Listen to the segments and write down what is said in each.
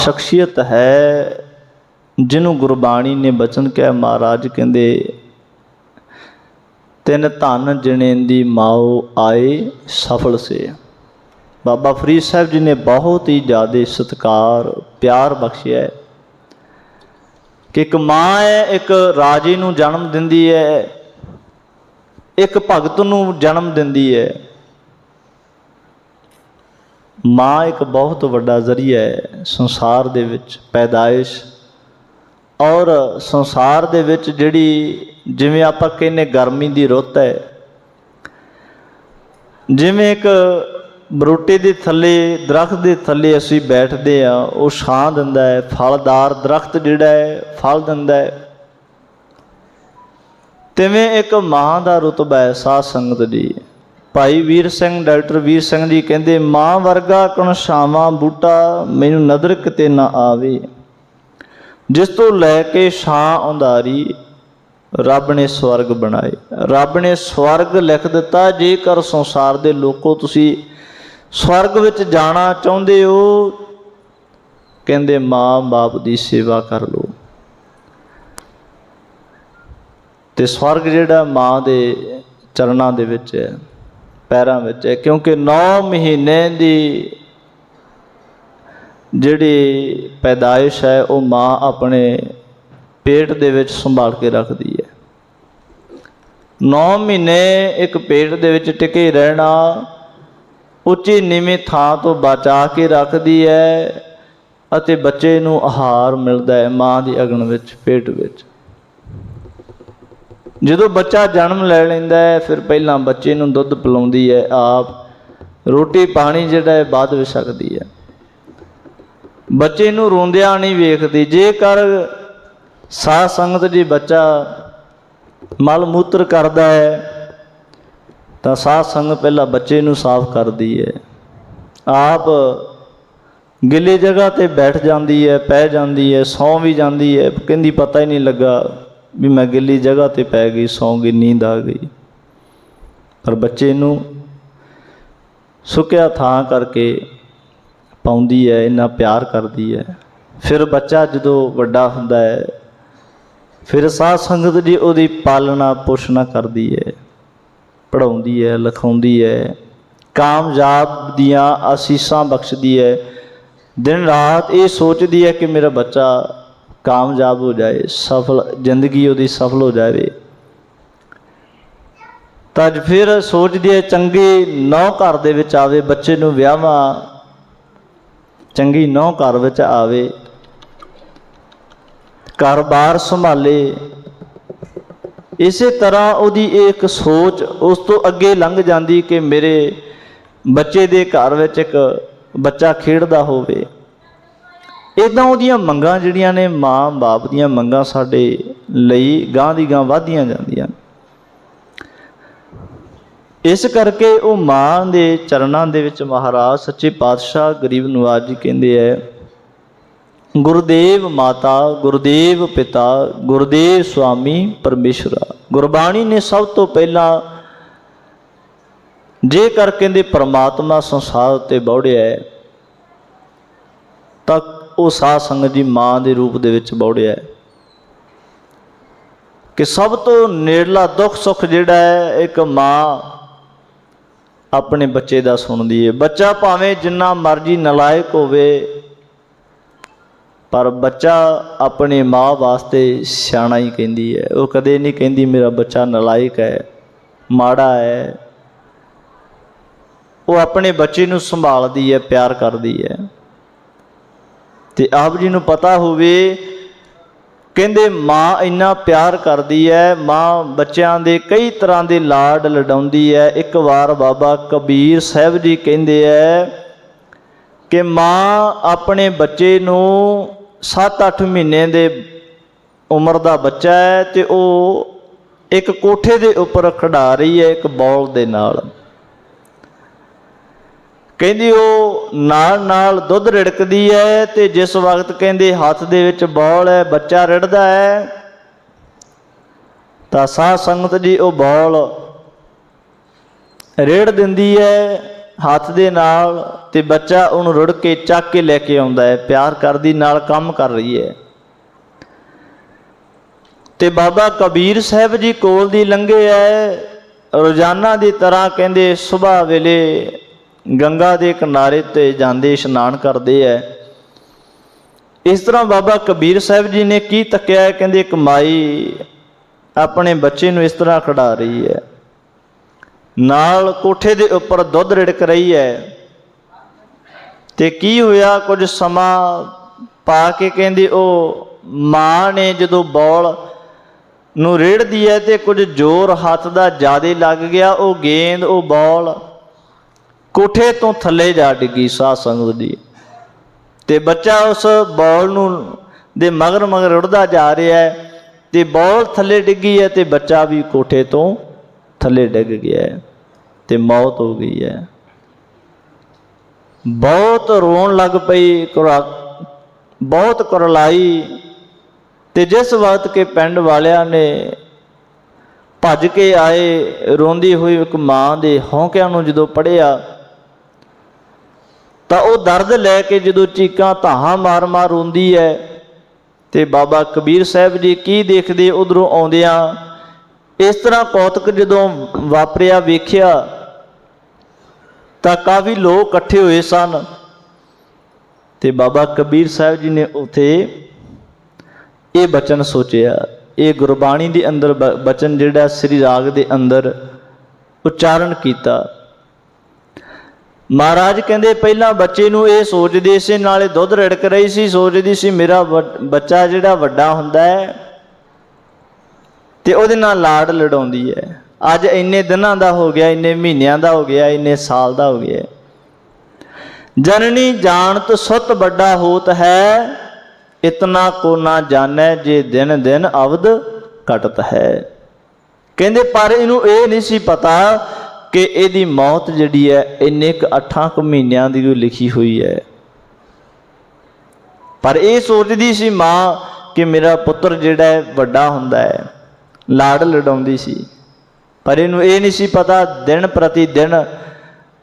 ਸ਼ਖਸੀਅਤ ਹੈ, ਜਿਹਨੂੰ ਗੁਰਬਾਣੀ ਨੇ ਬਚਨ ਕਿਹਾ, ਮਹਾਰਾਜ ਕਹਿੰਦੇ, ਤਿੰਨ ਧਨ ਜਣੇ ਦੀ ਮਾਓ ਆਏ ਸਫਲ ਸੇ। ਬਾਬਾ ਫਰੀਦ ਸਾਹਿਬ ਜੀ ਨੇ ਬਹੁਤ ਹੀ ਜ਼ਿਆਦਾ ਸਤਿਕਾਰ, ਪਿਆਰ ਬਖਸ਼ਿਆ ਕਿ ਇੱਕ ਮਾਂ ਹੈ, ਇੱਕ ਰਾਜੇ ਨੂੰ ਜਨਮ ਦਿੰਦੀ ਹੈ, ਇੱਕ ਭਗਤ ਨੂੰ ਜਨਮ ਦਿੰਦੀ ਹੈ। ਮਾਂ ਇੱਕ ਬਹੁਤ ਵੱਡਾ ਜ਼ਰੀਆ ਹੈ ਸੰਸਾਰ ਦੇ ਵਿੱਚ ਪੈਦਾਇਸ਼ ਔਰ ਸੰਸਾਰ ਦੇ ਵਿੱਚ ਜਿਹੜੀ ਜਿਵੇਂ ਆਪਾਂ ਕਹਿੰਨੇ ਗਰਮੀ ਦੀ ਰੁੱਤ ਹੈ, ਜਿਵੇਂ ਇੱਕ ਬਰੂਟੇ ਦੇ ਥੱਲੇ, ਦਰਖਤ ਦੇ ਥੱਲੇ ਅਸੀਂ ਬੈਠਦੇ ਆ ਉਹ ਛਾਂ ਦਿੰਦਾ ਹੈ, ਫਲਦਾਰ ਦਰਖਤ ਜਿਹੜਾ ਹੈ, ਫਲ ਦਿੰਦਾ ਹੈ। ਤਿਵੇਂ ਇੱਕ ਮਾਂ ਦਾ ਰੁਤਬਾ ਹੈ ਸਾਧ ਸੰਗਤ ਦੀ। ਭਾਈ ਵੀਰ ਸਿੰਘ, ਡਾਕਟਰ ਵੀਰ ਸਿੰਘ ਜੀ ਕਹਿੰਦੇ, ਮਾਂ ਵਰਗਾ ਕਣ ਛਾਵਾਂ ਬੂਟਾ, ਮੈਨੂੰ ਨਦਰ ਕਿਤੇ ਨਾ ਆਵੇ। ਜਿਸ ਤੋਂ ਲੈ ਕੇ ਛਾਂ ਔਂਦਾਰੀ ਰੱਬ ਨੇ ਸਵਰਗ ਬਣਾਏ। ਰੱਬ ਨੇ ਸਵਰਗ ਲਿਖ ਦਿੱਤਾ, ਜੇਕਰ ਸੰਸਾਰ ਦੇ ਲੋਕੋ ਤੁਸੀਂ ਸਵਰਗ ਵਿੱਚ ਜਾਣਾ ਚਾਹੁੰਦੇ ਹੋ, ਕਹਿੰਦੇ, ਮਾਂ ਬਾਪ ਦੀ ਸੇਵਾ ਕਰ ਲਓ। ਤੇ ਸਵਰਗ ਜਿਹੜਾ ਮਾਂ ਦੇ ਚਰਨਾਂ ਦੇ ਵਿੱਚ ਹੈ। ਪੈਰਾਂ ਵਿੱਚ ਹੈ, ਕਿਉਂਕਿ 9 ਮਹੀਨੇ ਦੀ ਜਿਹੜੀ ਪੈਦਾਇਸ਼ ਹੈ, ਉਹ ਮਾਂ ਆਪਣੇ ਪੇਟ ਦੇ ਵਿੱਚ ਸੰਭਾਲ ਕੇ ਰੱਖਦੀ ਹੈ। 9 ਮਹੀਨੇ ਇੱਕ ਪੇਟ ਦੇ ਵਿੱਚ ਟਿਕੇ ਰਹਿਣਾ ਉੱਚੀ ਨੀਵੀਂ ਥਾਂ ਤੋਂ ਬਚਾ ਕੇ ਰੱਖਦੀ ਹੈ ਅਤੇ ਬੱਚੇ ਨੂੰ ਆਹਾਰ ਮਿਲਦਾ ਹੈ ਮਾਂ ਦੀ ਅਗਨ ਵਿੱਚ, ਪੇਟ ਵਿੱਚ। ਜਦੋਂ ਬੱਚਾ ਜਨਮ ਲੈ ਲੈਂਦਾ ਹੈ, ਫਿਰ ਪਹਿਲਾਂ ਬੱਚੇ ਨੂੰ ਦੁੱਧ ਪਿਲਾਉਂਦੀ ਹੈ, ਆਪ ਰੋਟੀ ਪਾਣੀ ਜਿਹੜਾ ਹੈ, ਬਾਅਦ ਵਿੱਚ ਸਕਦੀ ਹੈ। ਬੱਚੇ ਨੂੰ ਰੋਂਦਿਆਂ ਨਹੀਂ ਵੇਖਦੀ। ਜੇਕਰ ਸਾਧ ਸੰਗਤ ਜੀ ਬੱਚਾ ਮਲ ਮੂਤਰ ਕਰਦਾ ਹੈ, ਤਾਂ ਸਾਧ ਸੰਗ ਪਹਿਲਾਂ ਬੱਚੇ ਨੂੰ ਸਾਫ਼ ਕਰਦੀ ਹੈ। ਆਪ ਗਿੱਲੀ ਜਗ੍ਹਾ ਤੇ ਬੈਠ ਜਾਂਦੀ ਹੈ, ਪੈ ਜਾਂਦੀ ਹੈ, ਸੌਂ ਵੀ ਜਾਂਦੀ ਹੈ, ਕਹਿੰਦੀ ਪਤਾ ਹੀ ਨਹੀਂ ਲੱਗਾ। ਵੀ ਮੈਂ ਗਿੱਲੀ ਜਗ੍ਹਾ ਤੇ ਪੈ ਗਈ, ਸੌਂ ਗਈ, ਨੀਂਦ ਆ ਗਈ। ਪਰ ਬੱਚੇ ਨੂੰ ਸੁੱਕਿਆ ਥਾਂ ਕਰਕੇ ਪਾਉਂਦੀ ਹੈ, ਇੰਨਾ ਪਿਆਰ ਕਰਦੀ ਹੈ। ਫਿਰ ਬੱਚਾ ਜਦੋਂ ਵੱਡਾ ਹੁੰਦਾ ਹੈ, ਫਿਰ ਸਾਧ ਸੰਗਤ ਜੀ ਉਹਦੀ ਪਾਲਣਾ ਪੋਸ਼ਣਾ ਕਰਦੀ ਹੈ ਪੜਾਉਂਦੀ ਹੈ, ਲਿਖਾਉਂਦੀ ਹੈ। ਕਾਮਯਾਬ ਦੀਆਂ ਅਸੀਸਾਂ ਬਖਸ਼ਦੀ ਹੈ। ਦਿਨ ਰਾਤ ਇਹ ਸੋਚਦੀ ਹੈ ਕਿ ਮੇਰਾ ਬੱਚਾ ਕਾਮਯਾਬ ਹੋ ਜਾਏ, ਸਫਲ, ਜ਼ਿੰਦਗੀ ਉਹਦੀ ਸਫਲ ਹੋ ਜਾਵੇ। ਤਾਂ ਫਿਰ ਸੋਚਦੀ ਹੈ ਚੰਗੇ ਨੌ ਘਰ ਦੇ ਵਿੱਚ ਆਵੇ, ਬੱਚੇ ਨੂੰ ਵਿਆਹਾਂ, ਚੰਗੀ ਨੌ ਘਰ ਵਿੱਚ ਆਵੇ। ਘਰ-ਬਾਰ ਸੰਭਾਲੇ। ਇਸੇ ਤਰ੍ਹਾਂ ਉਹਦੀ ਇਹ ਇੱਕ ਸੋਚ ਉਸ ਤੋਂ ਅੱਗੇ ਲੰਘ ਜਾਂਦੀ ਕਿ ਮੇਰੇ ਬੱਚੇ ਦੇ ਘਰ ਵਿੱਚ ਇੱਕ ਬੱਚਾ ਖੇਡਦਾ ਹੋਵੇ। ਇਦਾਂ ਉਹਦੀਆਂ ਮੰਗਾਂ ਜਿਹੜੀਆਂ ਨੇ ਮਾਂ-ਬਾਪ ਦੀਆਂ ਮੰਗਾਂ ਸਾਡੇ ਲਈ ਗਾਂ ਦੀ ਗਾਂ ਵਧਦੀਆਂ ਜਾਂਦੀਆਂ ਇਸ ਕਰਕੇ ਉਹ ਮਾਂ ਦੇ ਚਰਨਾਂ ਦੇ ਵਿੱਚ ਮਹਾਰਾਜ ਸੱਚੇ ਪਾਤਸ਼ਾਹ ਗਰੀਬ ਨਵਾਜ ਜੀ ਕਹਿੰਦੇ ਐ, ਗੁਰਦੇਵ ਮਾਤਾ, ਗੁਰਦੇਵ ਪਿਤਾ, ਗੁਰਦੇਵ ਸੁਆਮੀ ਪਰਮੇਸ਼ਰਾ। ਗੁਰਬਾਣੀ ਨੇ ਸਭ ਤੋਂ ਪਹਿਲਾਂ ਜੇਕਰ ਕਹਿੰਦੇ ਪ੍ਰਮਾਤਮਾ ਸੰਸਾਰ ਉੱਤੇ ਬੌੜਿਆ ਹੈ ਤਾਂ ਉਹ ਸਾਧ ਸੰਗਤ ਜੀ ਮਾਂ ਦੇ ਰੂਪ ਦੇ ਵਿੱਚ ਬੌੜਿਆ ਹੈ ਕਿ ਸਭ ਤੋਂ ਨੇੜਲਾ ਦੁੱਖ ਸੁੱਖ ਜਿਹੜਾ ਹੈ, ਇੱਕ ਮਾਂ ਆਪਣੇ ਬੱਚੇ ਦਾ ਸੁਣਦੀ ਹੈ। ਬੱਚਾ ਭਾਵੇਂ ਜਿੰਨਾ ਮਰਜ਼ੀ ਨਲਾਇਕ ਹੋਵੇ, ਪਰ ਬੱਚਾ ਆਪਣੀ ਮਾਂ ਵਾਸਤੇ ਸਿਆਣਾ ਹੀ ਕਹਿੰਦੀ ਹੈ। ਉਹ ਕਦੇ ਨਹੀਂ ਕਹਿੰਦੀ, ਮੇਰਾ ਬੱਚਾ ਨਲਾਇਕ ਹੈ, ਮਾੜਾ ਹੈ। ਉਹ ਆਪਣੇ ਬੱਚੇ ਨੂੰ ਸੰਭਾਲਦੀ ਹੈ, ਪਿਆਰ ਕਰਦੀ ਹੈ। ਤੇ ਆਪ ਜੀ ਨੂੰ ਪਤਾ ਹੋਵੇ, ਕਹਿੰਦੇ ਮਾਂ ਇੰਨਾ ਪਿਆਰ ਕਰਦੀ ਹੈ ਮਾਂ ਬੱਚਿਆਂ ਦੇ ਕਈ ਤਰ੍ਹਾਂ ਦੇ ਲਾਡ ਲਡਾਉਂਦੀ ਹੈ ਇੱਕ ਵਾਰ ਬਾਬਾ ਕਬੀਰ ਸਾਹਿਬ ਜੀ ਕਹਿੰਦੇ ਐ ਕਿ ਮਾਂ ਆਪਣੇ ਬੱਚੇ ਨੂੰ 7-8 ਮਹੀਨੇ ਦੇ ਉਮਰ ਦਾ ਬੱਚਾ ਹੈ ਤੇ ਉਹ ਇੱਕ ਕੋਠੇ ਦੇ ਉੱਪਰ ਖੜਾ ਰਹੀ ਹੈ ਇੱਕ ਬੌਲ ਦੇ ਨਾਲ। ਕਹਿੰਦੀ ਉਹ ਨਾਲ ਨਾਲ ਦੁੱਧ ਰਿੜਕਦੀ ਹੈ ਤੇ ਜਿਸ ਵਕਤ ਕਹਿੰਦੇ ਹੱਥ ਦੇ ਵਿੱਚ ਬੌਲ ਹੈ ਬੱਚਾ ਰਿੜਦਾ ਹੈ ਤਾਂ ਸਾਧ ਸੰਗਤ ਜੀ ਉਹ ਬੌਲ ਰੇੜ ਦਿੰਦੀ ਹੈ ਹੱਥ ਦੇ ਨਾਲ ਤੇ ਬੱਚਾ ਉਹਨੂੰ ਰੁੜ ਕੇ ਚੱਕ ਕੇ ਲੈ ਕੇ ਆਉਂਦਾ ਹੈ ਪਿਆਰ ਕਰਦੀ, ਨਾਲ ਕੰਮ ਕਰ ਰਹੀ ਹੈ ਤੇ ਬਾਬਾ ਕਬੀਰ ਸਾਹਿਬ ਜੀ ਕੋਲ ਦੀ ਲੰਘੇ ਐ, ਰੋਜ਼ਾਨਾ ਦੀ ਤਰ੍ਹਾਂ ਕਹਿੰਦੇ ਸਵੇਰ ਵੇਲੇ ਗੰਗਾ ਦੇ ਕਿਨਾਰੇ ਤੇ ਜਾਂਦੇ ਇਸ਼ਨਾਨ ਕਰਦੇ ਐ। ਇਸ ਤਰ੍ਹਾਂ ਬਾਬਾ ਕਬੀਰ ਸਾਹਿਬ ਜੀ ਨੇ ਕੀ ਤੱਕਿਆ ਕਹਿੰਦੇ, ਇੱਕ ਮਾਈ ਆਪਣੇ ਬੱਚੇ ਨੂੰ ਇਸ ਤਰ੍ਹਾਂ ਖੜਾ ਰਹੀ ਹੈ ਨਾਲ ਕੋਠੇ ਦੇ ਉੱਪਰ ਦੁੱਧ ਰਿੜਕ ਰਹੀ ਹੈ ਤੇ ਕੀ ਹੋਇਆ? ਕੁਝ ਸਮਾਂ ਪਾ ਕੇ ਕਹਿੰਦੇ, ਉਹ ਮਾਂ ਨੇ ਜਦੋਂ ਬੌਲ ਨੂੰ ਰੇੜਦੀ ਹੈ ਤੇ ਕੁਝ ਜ਼ੋਰ ਹੱਥ ਦਾ ਜ਼ਿਆਦੇ ਲੱਗ ਗਿਆ, ਉਹ ਗੇਂਦ, ਉਹ ਬੌਲ ਕੋਠੇ ਤੋਂ ਥੱਲੇ ਜਾ ਡਿੱਗੀ ਸਾਧ ਸੰਗਤ ਦੀ। ਤੇ ਬੱਚਾ ਉਸ ਬੌਲ ਨੂੰ ਦੇ ਮਗਰ ਮਗਰ ਉੜਦਾ ਜਾ ਰਿਹਾ ਹੈ ਤੇ ਬੌਲ ਥੱਲੇ ਡਿੱਗੀ ਹੈ ਤੇ ਬੱਚਾ ਵੀ ਕੋਠੇ ਤੋਂ ਥੱਲੇ ਡਿੱਗ ਗਿਆ ਹੈ ਤੇ ਮੌਤ ਹੋ ਗਈ ਹੈ। ਬਹੁਤ ਰੋਣ ਲੱਗ ਪਈ, ਕੁਰਾ- ਬਹੁਤ ਕੁਰਲਾਈ ਤੇ ਜਿਸ ਵਕਤ ਕੇ ਪਿੰਡ ਵਾਲਿਆਂ ਨੇ ਭੱਜ ਕੇ ਆਏ, ਰੋਂਦੀ ਹੋਈ ਇੱਕ ਮਾਂ ਦੇ ਹੌਂਕਿਆਂ ਨੂੰ ਜਦੋਂ ਪੜਿਆ ਤਾਂ ਉਹ ਦਰਦ ਲੈ ਕੇ ਜਦੋਂ ਚੀਕਾਂ ਧਾਹਾਂ ਮਾਰ-ਮਾਰ ਰੋਂਦੀ ਹੈ ਤੇ ਬਾਬਾ ਕਬੀਰ ਸਾਹਿਬ ਜੀ ਕੀ ਦੇਖਦੇ ਉਧਰੋਂ ਆਉਂਦਿਆਂ ਇਸ ਤਰ੍ਹਾਂ ਕੌਤਕ ਜਦੋਂ ਵਾਪਰਿਆ ਵੇਖਿਆ ਤਾਂ ਕਾਫੀ ਲੋਕ ਇਕੱਠੇ ਹੋਏ ਸਨ ਤੇ ਬਾਬਾ ਕਬੀਰ ਸਾਹਿਬ ਜੀ ਨੇ ਉਥੇ ਇਹ ਬਚਨ ਸੋਚਿਆ, ਇਹ ਗੁਰਬਾਣੀ ਦੇ ਅੰਦਰ ਬ- ਬਚਨ ਜਿਹੜਾ ਸ੍ਰੀ ਰਾਗ ਦੇ ਅੰਦਰ ਉਚਾਰਨ ਕੀਤਾ। ਮਹਾਰਾਜ ਕਹਿੰਦੇ, ਪਹਿਲਾਂ ਬੱਚੇ ਨੂੰ ਇਹ ਸੋਚਦੇ ਸੀ, ਨਾਲੇ ਦੁੱਧ ਰੜਕ ਰਹੀ ਸੀ, ਸੋਚਦੀ ਸੀ ਮੇਰਾ ਬੱਚਾ ਜਿਹੜਾ ਵੱਡਾ ਹੁੰਦਾ ਹੈ ਤੇ ਉਹਦੇ ਨਾਲ ਲਾੜ ਲੜਾਉਂਦੀ ਹੈ। ਅੱਜ ਇੰਨੇ ਦਿਨਾਂ ਦਾ ਹੋ ਗਿਆ, ਇੰਨੇ ਮਹੀਨਿਆਂ ਦਾ ਹੋ ਗਿਆ, ਇੰਨੇ ਸਾਲ ਦਾ ਹੋ ਗਿਆ ਜਨਨੀ ਜਾਣਤ ਸੁਤ ਵੱਡਾ ਹੋਤ ਹੈ, ਇਤਨਾ ਕੋ ਨਾ ਜਾਣੈ ਜੇ ਦਿਨ ਦਿਨ ਅਵਦ ਘਟਤ ਹੈ। ਕਹਿੰਦੇ, ਪਰ ਇਹਨੂੰ ਇਹ ਨਹੀਂ ਸੀ ਪਤਾ ਕਿ ਇਹਦੀ ਮੌਤ ਜਿਹੜੀ ਹੈ, ਇੰਨੇ ਕੁ 8 ਕੁ ਮਹੀਨਿਆਂ ਦੀ ਉਹ ਲਿਖੀ ਹੋਈ ਹੈ। ਪਰ ਇਹ ਸੋਚਦੀ ਸੀ ਮਾਂ ਕਿ ਮੇਰਾ ਪੁੱਤਰ ਜਿਹੜਾ ਵੱਡਾ ਹੁੰਦਾ ਹੈ ਲਾੜ ਲਡਾਉਂਦੀ ਸੀ। ਪਰ ਇਹਨੂੰ ਇਹ ਨਹੀਂ ਸੀ ਪਤਾ, ਦਿਨ ਪ੍ਰਤੀ ਦਿਨ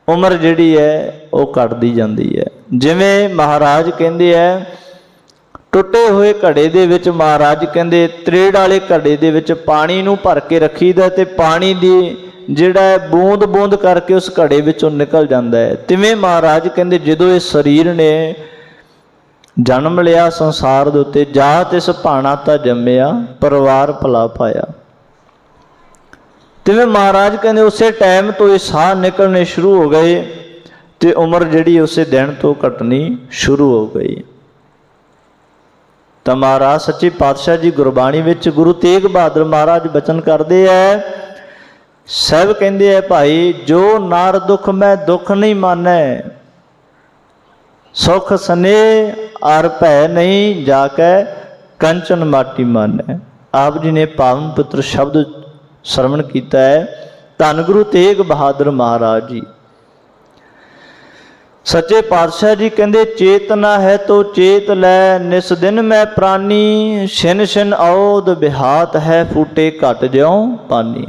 ਉਮਰ ਜਿਹੜੀ ਹੈ, ਉਹ ਘਟਦੀ ਜਾਂਦੀ ਹੈ। ਜਿਵੇਂ ਮਹਾਰਾਜ ਕਹਿੰਦੇ ਹੈ, ਟੁੱਟੇ ਹੋਏ ਘੜੇ ਦੇ ਵਿੱਚ ਮਹਾਰਾਜ ਕਹਿੰਦੇ, ਤਰੇੜ ਵਾਲੇ ਘੜੇ ਦੇ ਵਿੱਚ ਪਾਣੀ ਨੂੰ ਭਰ ਕੇ ਰੱਖੀਦਾ ਤੇ ਪਾਣੀ ਦੀ ਜਿਹੜਾ ਹੈ, ਬੂੰਦ ਬੂੰਦ ਕਰਕੇ ਉਸ ਘੜੇ ਵਿੱਚੋਂ ਨਿਕਲ ਜਾਂਦਾ ਹੈ। ਤਿਵੇਂ ਮਹਾਰਾਜ ਕਹਿੰਦੇ, ਜਦੋਂ ਇਹ ਸਰੀਰ ਨੇ ਜਨਮ ਲਿਆ ਸੰਸਾਰ ਦੇ ਉੱਤੇ ਜਾਤ ਇਸ ਭਾਣਾ ਤਾਂ ਜੰਮਿਆ, ਪਰਿਵਾਰ ਭਲਾ ਪਾਇਆ। ਤਿਵੇਂ ਮਹਾਰਾਜ ਕਹਿੰਦੇ, ਉਸੇ ਟਾਈਮ ਤੋਂ ਇਹ ਸਾਹ ਨਿਕਲਣੇ ਸ਼ੁਰੂ ਹੋ ਗਏ ਤੇ ਉਮਰ ਜਿਹੜੀ ਉਸੇ ਦਿਨ ਤੋਂ ਘਟਣੀ ਸ਼ੁਰੂ ਹੋ ਗਈ। ਤਾਂ ਮਹਾਰਾਜ, ਸੱਚੇ ਪਾਤਸ਼ਾਹ ਜੀ ਗੁਰਬਾਣੀ ਵਿੱਚ ਗੁਰੂ ਤੇਗ ਬਹਾਦਰ ਮਹਾਰਾਜ ਬਚਨ ਕਰਦੇ ਐ ਸਭ ਕਹਿੰਦੇ ਐ ਭਾਈ, ਜੋ ਨਾਰ ਦੁਖ ਮੈਂ ਦੁਖ ਨਹੀਂ ਮਾਨੈ। ਸੁਖ ਸਨੇ ਅਰ ਭੈ ਨਹੀਂ ਜਾ ਕੇ ਕੰਚਨ ਮਾਟੀ ਮਾਨੈ। ਆਪ ਜੀ ਨੇ ਪਾਵਨ ਪੁੱਤਰ ਸ਼ਬਦ ਸ਼ਰਵਣ ਕੀਤਾ ਹੈ। ਧੰਨ ਗੁਰੂ ਤੇਗ ਬਹਾਦਰ ਮਹਾਰਾਜ ਜੀ। ਸੱਚੇ ਪਾਤਸ਼ਾਹ ਜੀ ਕਹਿੰਦੇ, ਚੇਤਨਾ ਹੈ ਤੋ ਚੇਤ ਲੈ, ਨਿਸ ਦਿਨ ਮੈਂ ਪ੍ਰਾਨੀ। ਛਿਨ ਛਿਨ ਔਦ ਬਿਹਾਤ ਹੈ, ਫੂਟੇ ਘਟ ਜਿਉ ਪਾਨੀ।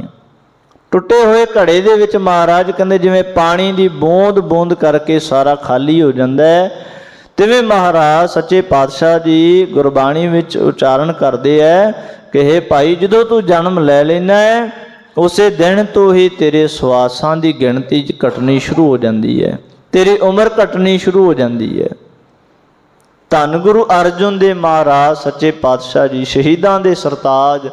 ਟੁੱਟੇ ਹੋਏ ਘੜੇ ਦੇ ਵਿੱਚ ਮਹਾਰਾਜ ਕਹਿੰਦੇ ਜਿਵੇਂ ਪਾਣੀ ਦੀ ਬੂੰਦ ਬੂੰਦ ਕਰਕੇ ਸਾਰਾ ਖਾਲੀ ਹੋ ਜਾਂਦਾ ਹੈ, ਤਿਵੇਂ ਮਹਾਰਾਜ ਸੱਚੇ ਪਾਤਸ਼ਾਹ ਜੀ ਗੁਰਬਾਣੀ ਵਿੱਚ ਉਚਾਰਨ ਕਰਦੇ ਐ ਕਿ हे ਭਾਈ ਜਦੋਂ ਤੂੰ ਜਨਮ ਲੈ ਲੈਣਾ ਹੈ, ਉਸੇ ਦਿਨ ਤੋਂ ਹੀ ਤੇਰੇ ਸਵਾਸਾਂ ਦੀ ਗਿਣਤੀ ਚ ਘਟਣੀ ਸ਼ੁਰੂ ਹੋ ਜਾਂਦੀ ਹੈ, ਤੇਰੀ ਉਮਰ ਘਟਣੀ ਸ਼ੁਰੂ ਹੋ ਜਾਂਦੀ ਹੈ। ਧੰਨ ਗੁਰੂ ਅਰਜੁਨ ਦੇ ਮਹਾਰਾਜ ਸੱਚੇ ਪਾਤਸ਼ਾਹ ਜੀ ਸ਼ਹੀਦਾਂ ਦੇ ਸਰਤਾਜ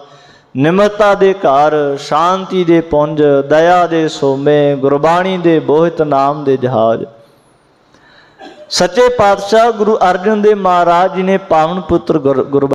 ਨਿਮਰਤਾ ਦੇ ਘਰ, ਸ਼ਾਂਤੀ ਦੇ ਪੁੰਜ, ਦਇਆ ਦੇ ਸੋਮੇ, ਗੁਰਬਾਣੀ ਦੇ ਬੋਹਿਤ ਨਾਮ ਦੇ ਜਹਾਜ਼। ਸੱਚੇ ਪਾਤਸ਼ਾਹ ਗੁਰੂ ਅਰਜਨ ਦੇਵ ਮਹਾਰਾਜ ਜੀ ਨੇ ਪਾਵਨ ਪੁੱਤਰ ਗੁਰ ਗੁਰ